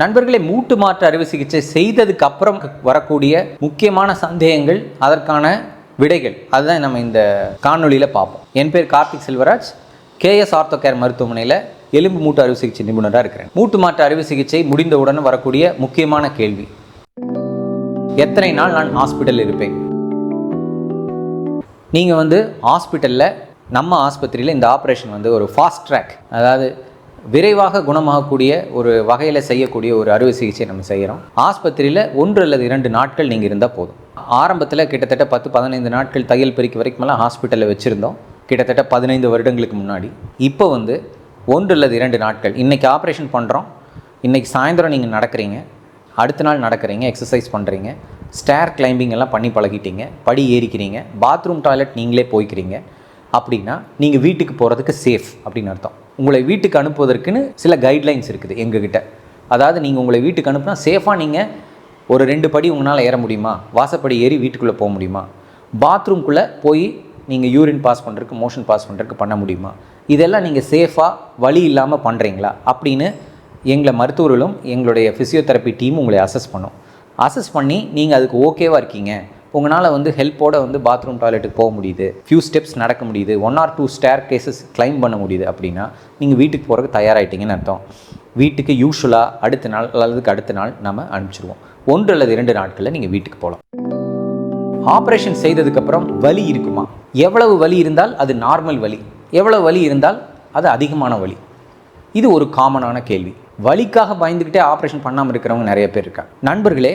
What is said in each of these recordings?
நண்பர்களை மூட்டு மாற்று அறுவை சிகிச்சை செய்ததுக்கு அப்புறம் வரக்கூடிய முக்கியமான சந்தேகங்கள் அதற்கான விடைகள். அதுதான் நம்ம இந்த காணொளியில் பார்ப்போம். என் பேர் Karthik Selvaraj. KS ortho care மருத்துவமனையில் எலும்பு மூட்டு அறுவை சிகிச்சை நிபுணராக இருக்கிறேன். மூட்டு மாற்று அறுவை சிகிச்சை முடிந்தவுடன் வரக்கூடிய முக்கியமான கேள்வி. எத்தனை நாள் நான் ஹாஸ்பிட்டல் இருப்பேன்? நீங்கள் வந்து ஹாஸ்பிட்டலில் நம்ம ஆஸ்பத்திரியில் இந்த ஆப்ரேஷன் வந்து ஒரு ஃபாஸ்ட் ட்ராக் அதாவது விரைவாக குணமாகக்கூடிய ஒரு வகையில் செய்யக்கூடிய ஒரு அறுவை சிகிச்சை நம்ம செய்கிறோம் ஆஸ்பத்திரியில் ஒன்று அல்லது இரண்டு நாட்கள் நீங்கள் இருந்தால் போதும். ஆரம்பத்தில் கிட்டத்தட்ட பத்து பதினைந்து நாட்கள் தையல் பிரிக்கு வரைக்குமெல்லாம் ஹாஸ்பிட்டலில் வச்சுருந்தோம். கிட்டத்தட்ட பதினைந்து வருடங்களுக்கு முன்னாடி. இப்போ வந்து ஒன்று அல்லது இரண்டு நாட்கள். இன்றைக்கி ஆப்ரேஷன் பண்ணுறோம் இன்றைக்கி சாயந்தரம் நீங்கள் நடக்கிறீங்க. அடுத்த நாள் நடக்கிறீங்க எக்ஸசைஸ் பண்ணுறீங்க ஸ்டேர் கிளைம்பிங் எல்லாம் பண்ணி பழகிட்டீங்க. படி ஏறிக்கிறீங்க. பாத்ரூம் டாய்லெட் நீங்களே போய்க்கிறீங்க. அப்படின்னா நீங்கள் வீட்டுக்கு போகிறதுக்கு சேஃப் அப்படின்னு அர்த்தம். உங்களை வீட்டுக்கு அனுப்புவதற்குன்னு சில கைட்லைன்ஸ் இருக்குது எங்ககிட்ட. அதாவது நீங்கள் உங்களை வீட்டுக்கு அனுப்புனா சேஃபாக நீங்கள் ஒரு ரெண்டு படி உங்களால் ஏற முடியுமா? வாசப்படி ஏறி வீட்டுக்குள்ளே போக முடியுமா? பாத்ரூம்குள்ளே போய் நீங்கள் யூரின் பாஸ் பண்ணுறதுக்கு மோஷன் பாஸ் பண்ணுறதுக்கு பண்ண முடியுமா? இதெல்லாம் நீங்கள் சேஃபாக வழி இல்லாமல் பண்ணுறீங்களா அப்படின்னு எங்களை மருத்துவர்களும் எங்களுடைய ஃபிசியோதெரப்பி டீம் உங்களை அசஸ் பண்ணும். அசஸ் பண்ணி நீங்கள் அதுக்கு ஓகேவாக இருக்கீங்க. உங்களால் வந்து ஹெல்ப்போட வந்து பாத்ரூம் டாய்லெட்டுக்கு போக முடியுது. ஃபியூ ஸ்டெப்ஸ் நடக்க முடியுது. One or two staircases climb பண்ண முடியுது அப்படின்னா நீங்கள் வீட்டுக்கு போகிறதுக்கு தயாராகிட்டீங்கன்னு அர்த்தம். வீட்டுக்கு யூஸ்வலாக அடுத்த நாள் அல்லதுக்கு அடுத்த நாள் நம்ம அனுப்பிச்சிடுவோம் ஒன்று அல்லது இரண்டு நாட்களில் நீங்கள் வீட்டுக்கு போகலாம். ஆப்ரேஷன் செய்ததுக்கப்புறம் வலி இருக்குமா? எவ்வளவு வலி இருந்தால் அது நார்மல் வலி. எவ்வளவு வலி இருந்தால் அது அதிகமான வலி. இது ஒரு காமனான கேள்வி. வலிக்காக பயந்துக்கிட்டே ஆப்ரேஷன் பண்ணாமல் இருக்கிறவங்க நிறைய பேர் இருக்காங்க. நண்பர்களே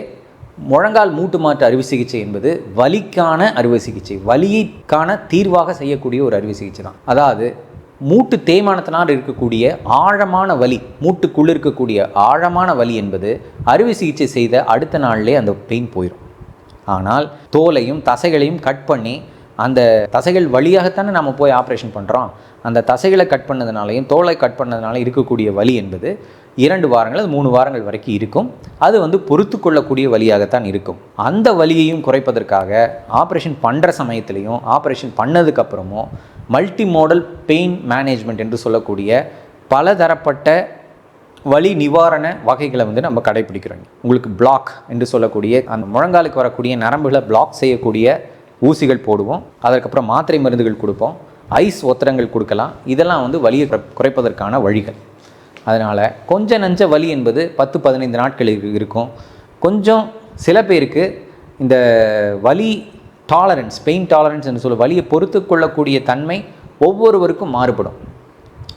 முழங்கால் மூட்டு மாற்று அறுவை சிகிச்சை என்பது வலிக்கான அறுவை சிகிச்சை வலிக்கான தீர்வாக செய்யக்கூடிய ஒரு அறுவை சிகிச்சை தான். அதாவது மூட்டு தேய்மானத்தினால் இருக்கக்கூடிய ஆழமான வலி மூட்டுக்குள்ள இருக்கக்கூடிய ஆழமான வலி என்பது அறுவை சிகிச்சை செய்த அடுத்த நாள்லே அந்த பெயின் போயிடும் ஆனால் தோலையும் தசைகளையும் கட் பண்ணி அந்த தசைகள் வழியாகத்தானே நம்ம போய் ஆப்ரேஷன் பண்ணுறோம் அந்த தசைகளை கட் பண்ணதுனாலையும் தோலை கட் பண்ணதுனால இருக்கக்கூடிய வலி என்பது இரண்டு வாரங்கள் அது மூணு வாரங்கள் வரைக்கும் இருக்கும். அது வந்து பொறுத்து கொள்ளக்கூடிய வழியாகத்தான் இருக்கும். அந்த வலியையும் குறைப்பதற்காக ஆப்ரேஷன் பண்ணுற சமயத்துலையும் ஆப்ரேஷன் பண்ணதுக்கப்புறமும் மல்டி மாடல் பெயின் மேனேஜ்மெண்ட் என்று சொல்லக்கூடிய பலதரப்பட்ட வலி நிவாரண வகைகளை வந்து நம்ம கடைபிடிக்கிறோங்க உங்களுக்கு பிளாக் என்று சொல்லக்கூடிய அந்த முழங்காலுக்கு வரக்கூடிய நரம்புகளை பிளாக் செய்யக்கூடிய ஊசிகள் போடுவோம். அதற்கப்புறம் மாத்திரை மருந்துகள் கொடுப்போம். ஐஸ் ஒத்திரங்கள் கொடுக்கலாம். இதெல்லாம் வந்து வலியை குறை- குறைப்பதற்கான வழிகள். அதனால் கொஞ்ச நஞ்ச வலி என்பது பத்து பதினைந்து நாட்கள் இருக்கும். கொஞ்சம் சில பேருக்கு இந்த வலி டாலரன்ஸ் பெயின் டாலரன்ஸ் என்று சொல்ல வலியை பொறுத்து கொள்ளக்கூடிய தன்மை ஒவ்வொருவருக்கும் மாறுபடும்.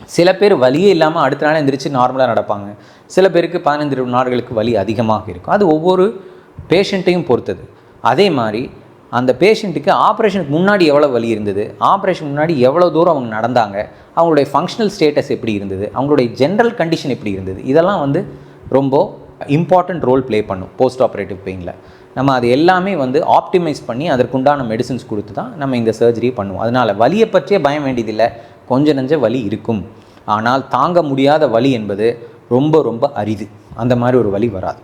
சில பேர் வலியே இல்லாமல் அடுத்த நாள் எந்திரிச்சு நார்மலாக நடப்பாங்க. சில பேருக்கு பதினைந்து நாட்களுக்கு வலி அதிகமாக இருக்கும். அது ஒவ்வொரு பேஷண்ட்டையும் பொறுத்தது. அதே மாதிரி அந்த பேஷண்ட்டுக்கு ஆப்ரேஷனுக்கு முன்னாடி எவ்வளோ வலி இருந்தது? ஆப்ரேஷன் முன்னாடி எவ்வளோ தூரம் அவங்க நடந்தாங்க? அவங்களுடைய ஃபங்க்ஷனல் ஸ்டேட்டஸ் எப்படி இருந்தது? அவங்களுடைய ஜென்ரல் கண்டிஷன் எப்படி இருந்தது? இதெல்லாம் வந்து ரொம்ப இம்பார்ட்டண்ட் ரோல் ப்ளே பண்ணும் போஸ்ட் ஆப்ரேட்டிவ் பெயினில் நம்ம அது எல்லாமே வந்து ஆப்டிமைஸ் பண்ணி அதற்குண்டான மெடிசின்ஸ் கொடுத்து தான் நம்ம இந்த சர்ஜரியை பண்ணுவோம். அதனால் வலியை பற்றியே பயம் வேண்டியதில்லை. கொஞ்ச நஞ்ச வலி இருக்கும். ஆனால் தாங்க முடியாத வலி என்பது ரொம்ப ரொம்ப அரிது. அந்த மாதிரி ஒரு வலி வராது.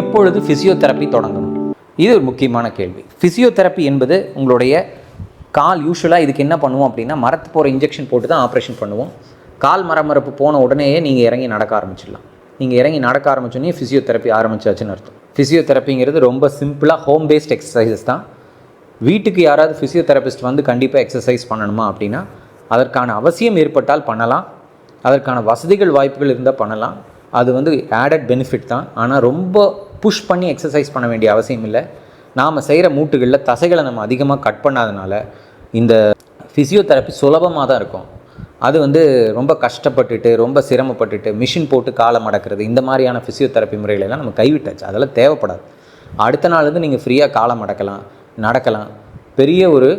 எப்பொழுது ஃபிசியோதெரப்பி தொடங்கணும் இது ஒரு முக்கியமான கேள்வி. ஃபிசியோதெரப்பி என்பது உங்களுடைய கால் யூஸ்வலாக இதுக்கு என்ன பண்ணுவோம் அப்படின்னா மரத்து போகிற இன்ஜெக்ஷன் போட்டு தான் ஆப்ரேஷன் பண்ணுவோம். கால் மரமரப்பு போன உடனேயே நீங்கள் இறங்கி நடக்க ஆரம்பிச்சிடலாம். நீங்கள் இறங்கி நடக்க ஆரம்பிச்சோன்னே ஃபிசியோதெரப்பி ஆரம்பிச்சாச்சுன்னு அர்த்தம். ஃபிசியோதெரப்பிங்கிறது ரொம்ப சிம்பிளாக ஹோம் பேஸ்ட் எக்ஸசைசஸ் தான். வீட்டுக்கு யாராவது ஃபிசியோதெரபிஸ்ட் வந்து கண்டிப்பாக எக்ஸசைஸ் பண்ணணுமா அப்படின்னா அதற்கான அவசியம் ஏற்பட்டால் பண்ணலாம். அதற்கான வசதிகள் வாய்ப்புகள் இருந்தால் பண்ணலாம். அது வந்து ஆடட் பெனிஃபிட் தான். ஆனால் ரொம்ப புஷ் பண்ணி எக்ஸசைஸ் பண்ண வேண்டிய அவசியம் இல்லை. நாம் செய்கிற மூட்டுகளில் தசைகளை நம்ம அதிகமாக கட் பண்ணாதனால இந்த ஃபிசியோதெரப்பி சுலபமாக தான் இருக்கும். அது வந்து ரொம்ப கஷ்டப்பட்டுட்டு ரொம்ப சிரமப்பட்டுட்டு மிஷின் போட்டு காலை மடக்கிறது இந்த மாதிரியான ஃபிசியோதெரப்பி முறைகளெல்லாம் நம்ம கைவிட்டாச்சு. அதெல்லாம் தேவைப்படாது. அடுத்த நாள் வந்து நீங்கள் ஃப்ரீயாக காலை மடக்கலாம் நடக்கலாம். பெரிய ஒரு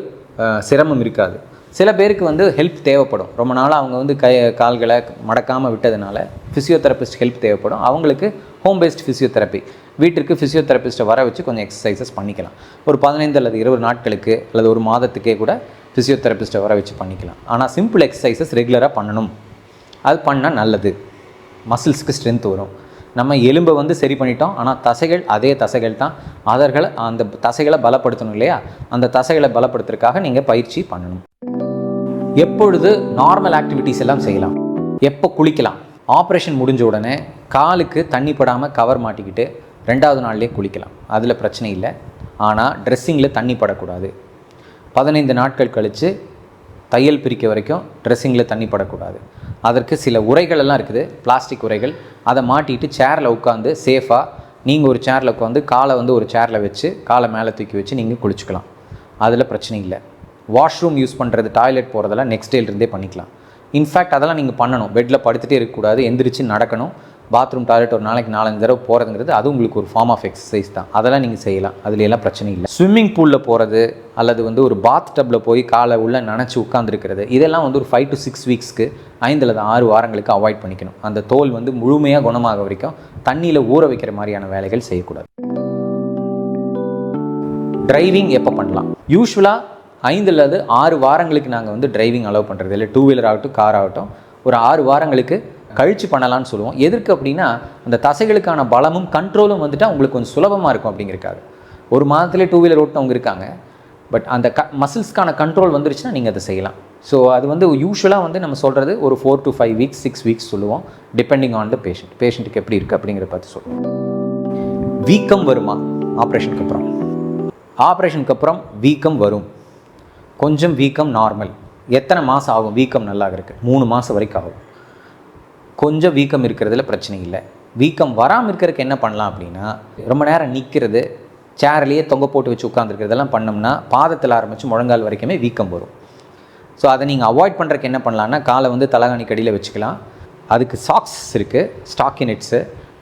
சிரமம் இருக்காது. சில பேருக்கு வந்து ஹெல்ப் தேவைப்படும். ரொம்ப நாளாக அவங்க வந்து கை கால்களை மடக்காமல் விட்டதுனால ஃபிசியோதெரபிஸ்ட் ஹெல்ப் தேவைப்படும். அவங்களுக்கு ஹோம் பேஸ்ட் ஃபிசியோதெரப்பி வீட்டிற்கு ஃபிசியோதெரபிஸ்ட்டை வர வச்சு கொஞ்சம் எக்ஸசைசஸ் பண்ணிக்கலாம். ஒரு பதினைந்து அல்லது இருபது நாட்களுக்கு அல்லது ஒரு மாதத்துக்கே கூட ஃபிசியோதெரபிஸ்ட்டை வர வச்சு பண்ணிக்கலாம். ஆனால் சிம்பிள் எக்ஸசைசஸ் ரெகுலராக பண்ணணும். அது பண்ணால் நல்லது. மசில்ஸ்க்கு ஸ்ட்ரென்த் வரும். நம்ம எலும்பை வந்து சரி பண்ணிட்டோம். ஆனால் தசைகள் அதே தசைகள் தான். அதர்களை அந்த தசைகளை பலப்படுத்தணும் இல்லையா? அந்த தசைகளை பலப்படுத்துறதுக்காக நீங்கள் பயிற்சி பண்ணணும். எப்பொழுது நார்மல் ஆக்டிவிட்டீஸ் எல்லாம் செய்யலாம். எப்போ குளிக்கலாம். ஆப்ரேஷன் முடிஞ்ச உடனே காலுக்கு தண்ணி படாமல் கவர் மாட்டிக்கிட்டு ரெண்டாவது நாள்லேயே குளிக்கலாம். அதில் பிரச்சனை இல்லை. ஆனால் ட்ரெஸ்ஸிங்கில் தண்ணி படக்கூடாது. பதினைந்து நாட்கள் கழித்து தையல் பிரிக்க வரைக்கும் ட்ரெஸ்ஸிங்கில் தண்ணி படக்கூடாது. அதற்கு சில உரைகளெல்லாம் இருக்குது. பிளாஸ்டிக் உரைகள். அதை மாட்டிட்டு சேரில் உட்காந்து சேஃபாக நீங்கள் ஒரு சேரில் உட்காந்து காலை வந்து ஒரு சேரில் வச்சு காலை மேலே தூக்கி வச்சு நீங்கள் குளிச்சுக்கலாம். அதில் பிரச்சனை இல்லை. வாஷ்ரூம் யூஸ் பண்ணுறது டாய்லெட் போகிறதெல்லாம் நெக்ஸ்ட் டேலேருந்தே பண்ணிக்கலாம். இன்ஃபேக்ட் அதெல்லாம் நீங்கள் பண்ணணும். பெட்டில் படுத்துகிட்டே இருக்கக்கூடாது. எந்திரிச்சு நடக்கணும். பாத்ரூம் டாய்லெட் ஒரு நாளைக்கு நாலஞ்சு தடவை போகிறதுங்கிறது அது உங்களுக்கு ஒரு ஃபார்ம் ஆஃப் எக்ஸசைஸ் தான். அதெல்லாம் நீங்கள் செய்யலாம். அதில் எல்லாம் பிரச்சனை இல்லை. ஸ்விம்மிங் பூலில் போகிறது அல்லது வந்து ஒரு பாத் டப்பில் போய் காலை உள்ளே நினச்சி உட்காந்துருக்கிறது இதெல்லாம் வந்து ஒரு ஃபைவ் டு சிக்ஸ் வீக்ஸ்க்கு ஐந்து அல்லது ஆறு வாரங்களுக்கு அவாய்ட் பண்ணிக்கணும். அந்த தோல் வந்து முழுமையாக குணமாக வரைக்கும் தண்ணியில் ஊற வைக்கிற மாதிரியான வேலைகள் செய்யக்கூடாது. டிரைவிங் எப்போ பண்ணலாம்? யூஸ்வலாக ஐந்து அல்லது ஆறு வாரங்களுக்கு நாங்கள் வந்து டிரைவிங் அலோவ் பண்ணுறது இல்லை. டூ வீலர் ஆகட்டும் கார் ஆகட்டும் ஒரு ஆறு வாரங்களுக்கு கழிச்சு பண்ணலாம்னு சொல்லுவோம். எதற்கு அப்படின்னா அந்த தசைகளுக்கான பலமும் கண்ட்ரோலும் வந்துட்டு உங்களுக்கு கொஞ்சம் சுலபமாக இருக்கும் அப்படிங்கிறக்காக ஒரு மாதத்துலேயே டூ வீலர் ஓட்டினவங்க இருக்காங்க. பட் அந்த க மசில்ஸ்க்கான கண்ட்ரோல் வந்துருச்சுன்னா நீங்கள் அதை செய்யலாம். ஸோ அது வந்து யூஸ்வலாக வந்து நம்ம சொல்கிறது ஒரு four to five weeks six weeks சொல்லுவோம். டிபெண்டிங் ஆன் த பேஷண்ட் பேஷண்ட்டுக்கு எப்படி இருக்குது அப்படிங்கிறத பார்த்து சொல்லுவோம். வீக்கம் வருமா? ஆப்ரேஷனுக்கு அப்புறம். ஆப்ரேஷனுக்கு அப்புறம் வீக்கம் வரும். கொஞ்சம் வீக்கம் நார்மல் எத்தனை மாதம் ஆகும்? வீக்கம் நல்லா இருக்கு மூணு மாதம் வரைக்கும் ஆகும். கொஞ்சம் வீக்கம் இருக்கிறதுல பிரச்சனை இல்லை. வீக்கம் வராமல் இருக்கிறதுக்கு என்ன பண்ணலாம் அப்படின்னா ரொம்ப நேரம் நிற்கிறது சேர்லேயே தொங்க போட்டு வச்சு உட்காந்துருக்கிறதெல்லாம் பண்ணோம்னா பாதத்தில் ஆரம்பித்து முழங்கால் வரைக்குமே வீக்கம் வரும். ஸோ அதை நீங்கள் அவாய்ட் பண்ணுறக்கு என்ன பண்ணலான்னா காலை வந்து தலகாணி கடியில் வச்சுக்கலாம். அதுக்கு சாக்ஸ் இருக்குது ஸ்டாக்கினெட்ஸு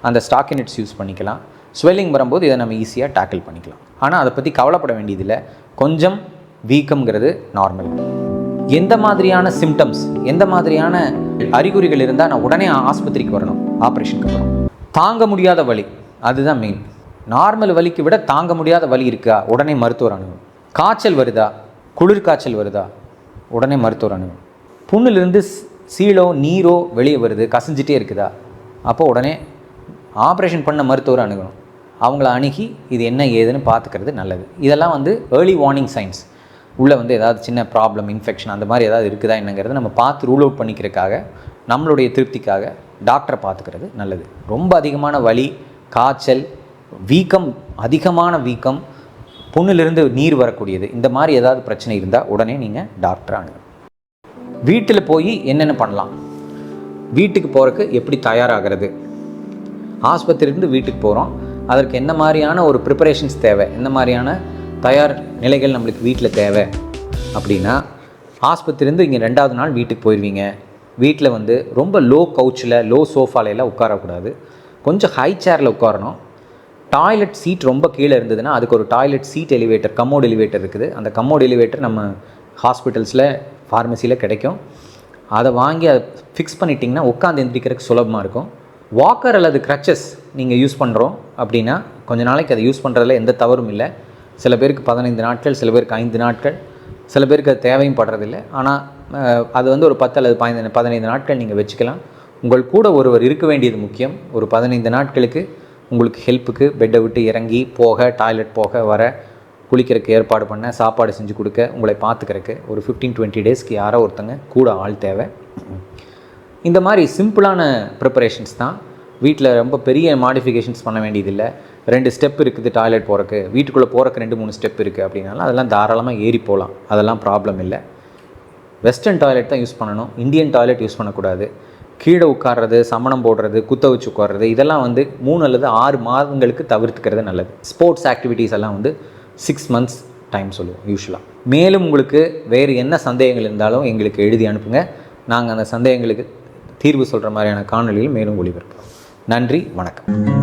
அந்த ஸ்டாக்கினெட்ஸ் யூஸ் பண்ணிக்கலாம். ஸ்வெல்லிங் வரும்போது இதை நம்ம ஈஸியாக டேக்கிள் பண்ணிக்கலாம். ஆனால் அதை பற்றி கவலைப்பட வேண்டியதில்லை. கொஞ்சம் வீக்கம்ங்கிறது நார்மல் எந்த மாதிரியான சிம்டம்ஸ் எந்த மாதிரியான அறிகுறிகள் இருந்தால் நான் உடனே ஆஸ்பத்திரிக்கு வரணும். ஆப்ரேஷனுக்கு அப்புறம் தாங்க முடியாத வலி. அதுதான் மெயின் நார்மல் வலிக்கு விட தாங்க முடியாத வலி இருக்கா? உடனே மருத்துவர் அணுகும். காய்ச்சல் வருதா? குளிர் காய்ச்சல் வருதா? உடனே மருத்துவர் அணுகும். புண்ணிலிருந்து சீலோ நீரோ வெளியே வருது. கசிஞ்சிட்டே இருக்குதா? அப்போ உடனே ஆப்ரேஷன் பண்ண மருத்துவர் அணுகணும். அவங்கள அணுகி இது என்ன ஏதுன்னு பார்த்துக்கிறது நல்லது. இதெல்லாம் வந்து ஏர்லி வார்னிங் சைன்ஸ் உள்ளே வந்து ஏதாவது சின்ன ப்ராப்ளம் இன்ஃபெக்ஷன் அந்த மாதிரி ஏதாவது இருக்குதா என்னங்கிறத நம்ம பார்த்து ரூல் அவுட் பண்ணிக்கிறதுக்காக நம்மளுடைய திருப்திக்காக டாக்டரை பார்த்துக்கிறது நல்லது. ரொம்ப அதிகமான வலி காய்ச்சல் வீக்கம் அதிகமான வீக்கம் புண்ணிலிருந்து நீர் வரக்கூடியது. இந்த மாதிரி ஏதாவது பிரச்சனை இருந்தால் உடனே நீங்கள் டாக்டர் அணுகணும். வீட்டில் போய் என்னென்ன பண்ணலாம்? வீட்டுக்கு போகிறக்கு எப்படி தயாராகிறது? ஆஸ்பத்திரியிலேருந்து வீட்டுக்கு போகிறோம் அதற்கு என்ன மாதிரியான ஒரு ப்ரிப்பரேஷன்ஸ் தேவை? என்ன மாதிரியான தயார் நிலைகள் நம்மளுக்கு வீட்டில் தேவை. அப்படின்னா ஆஸ்பத்திரிலேருந்து இங்கே ரெண்டாவது நாள் வீட்டுக்கு போயிடுவீங்க வீட்டில் வந்து ரொம்ப லோ கவுச்சில் லோ சோஃபாலையெல்லாம் உட்காரக்கூடாது. கொஞ்சம் ஹை சேரில் உட்காரணும். டாய்லெட் சீட் ரொம்ப கீழே இருந்ததுன்னா அதுக்கு ஒரு toilet seat elevator commode elevator இருக்குது. அந்த கம்மோடு எலிவேட்டர் நம்ம ஹாஸ்பிட்டல்ஸில் ஃபார்மசியில் கிடைக்கும். அதை வாங்கி அதை ஃபிக்ஸ் பண்ணிட்டிங்கன்னா உட்காந்து எந்திரிக்கிறதுக்கு சுலபமாக இருக்கும். வாக்கர் அல்லது க்ரச்சஸ் நீங்கள் யூஸ் பண்ணுறோம் அப்படின்னா கொஞ்ச நாளைக்கு அதை யூஸ் பண்ணுறதுல எந்த தவறும் இல்லை. சில பேருக்கு பதினைந்து நாட்கள் சில பேருக்கு ஐந்து நாட்கள் சில பேருக்கு அது தேவையும் படுறதில்ல. ஆனால் அது வந்து ஒரு பத்து அல்லது பதினைந்து பதினைந்து நாட்கள் நீங்கள் வச்சுக்கலாம். உங்கள் கூட ஒருவர் இருக்க வேண்டியது முக்கியம். ஒரு பதினைந்து நாட்களுக்கு உங்களுக்கு ஹெல்ப்புக்கு பெட்டை விட்டு இறங்கி போக டாய்லெட் போக வர குளிக்கிறதுக்கு ஏற்பாடு பண்ண சாப்பாடு செஞ்சு கொடுக்க உங்களை பார்த்துக்கிறக்கு ஒரு ஃபிஃப்டீன் டுவெண்ட்டி டேஸ்க்கு யாரோ ஒருத்தங்க கூட ஆள் தேவை. இந்த மாதிரி சிம்பிளான ப்ரிப்பரேஷன்ஸ் தான். வீட்டில் ரொம்ப பெரிய மாடிஃபிகேஷன்ஸ் பண்ண வேண்டியதில்லை. ரெண்டு ஸ்டெப் இருக்குது டாய்லெட் போகிறக்கு வீட்டுக்குள்ளே போகிறக்கு ரெண்டு மூணு ஸ்டெப் இருக்குது அப்படின்னாலும் அதெல்லாம் தாராளமாக ஏறி போகலாம் அதெல்லாம் ப்ராப்ளம் இல்லை. வெஸ்டர்ன் டாய்லெட் தான் யூஸ் பண்ணணும். இந்தியன் டாய்லெட் யூஸ் பண்ணக்கூடாது. கீழே உட்கார்றது சமணம் போடுறது குத்த வச்சு உட்கார்றது இதெல்லாம் வந்து மூணு அல்லது ஆறு மாதங்களுக்கு தவிர்த்துக்கிறது நல்லது. ஸ்போர்ட்ஸ் ஆக்டிவிட்டீஸ் எல்லாம் வந்து சிக்ஸ் மந்த்ஸ் டைம் சொல்லுவோம் யூஸ்வலாக மேலும் உங்களுக்கு வேறு என்ன சந்தேகங்கள் இருந்தாலும் எங்களுக்கு எழுதி அனுப்புங்க. நாங்கள் அந்த சந்தேகங்களுக்கு தீர்வு சொல்கிற மாதிரியான காணொலியில் மேலும் ஒளிபரப்போம் நன்றி வணக்கம்.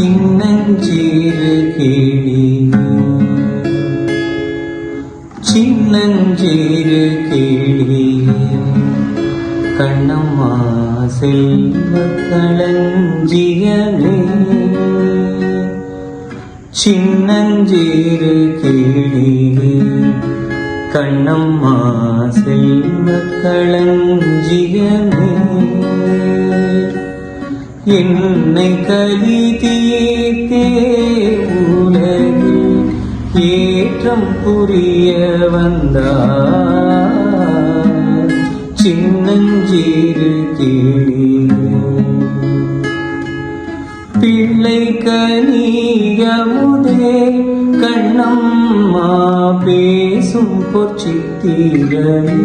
சின்னஞ்சீரு கிளி சின்னஞ்சீரு கிளி கண்ணம்மா செல்வ களஞ்சியமே சின்னஞ்சீரு கிளி கண்ணம்மா செல்வ களஞ்சியமே என்னை கலி தீர்த்தே உலகில் ஏற்றம் புரிய வந்தார். சின்னஞ்சிறு கிளியே பிள்ளை கனியமுதே கண்ணம்மா பேசும் பொச்சித்திரமே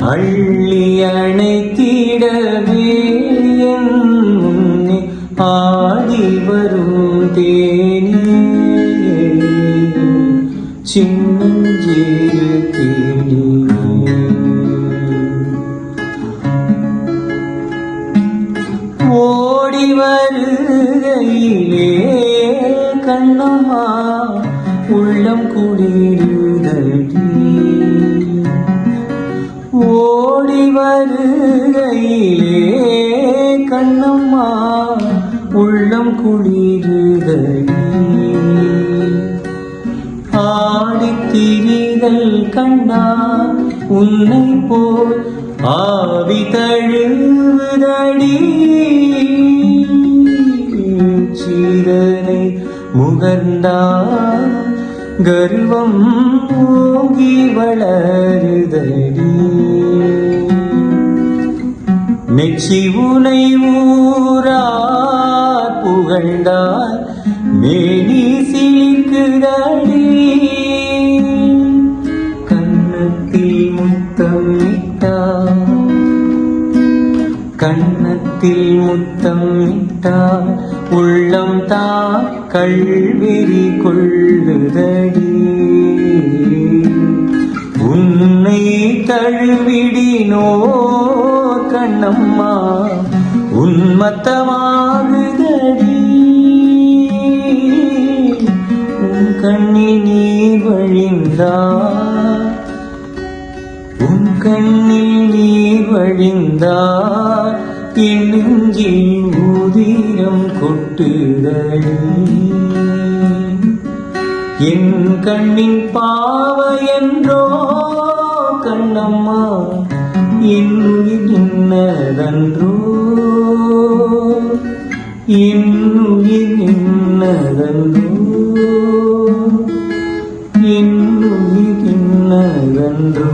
அள்ளி அணைத்திடவே என் முன்னே ஆடி வரும் தேனே வருகையிலே கண்ணம்மா உள்ளம் குளிருதடி. ஆடித்திரிதல் கண்ணா உன்னை போல் ஆவி தழுவுதடி. சீதனை முகர்ந்தா கர்வம் ஓங்கி வளருதடி. மெச்சி உனை ஊரார் புகழ்ந்தார் மேனி சிரிக்குதடி கண்ணத்தில் முத்தம் இட்டார் கண்ணத்தில் முத்தம் இட்டார். உள்ளம் தா கல்வெறி கொள்ளுதடி. உன்னை தழுவிடினோ கண்ணம்மா உன்மத்தமாகுதடி. உன் கண்ணில் நீர் வழிந்தா உன் கண்ணில் நீர் வழிந்தா என்னெஞ்சில் உதிரம் கொட்டுதடி. என் கண்ணின் பாவ என்றோ கண்ணம்மா ಇನ್ನದನ್ರೋ ಇನ್ನು ಇನ್ನದನ್ರೋ ಇನ್ನು ಇನ್ನದನ್ರೋ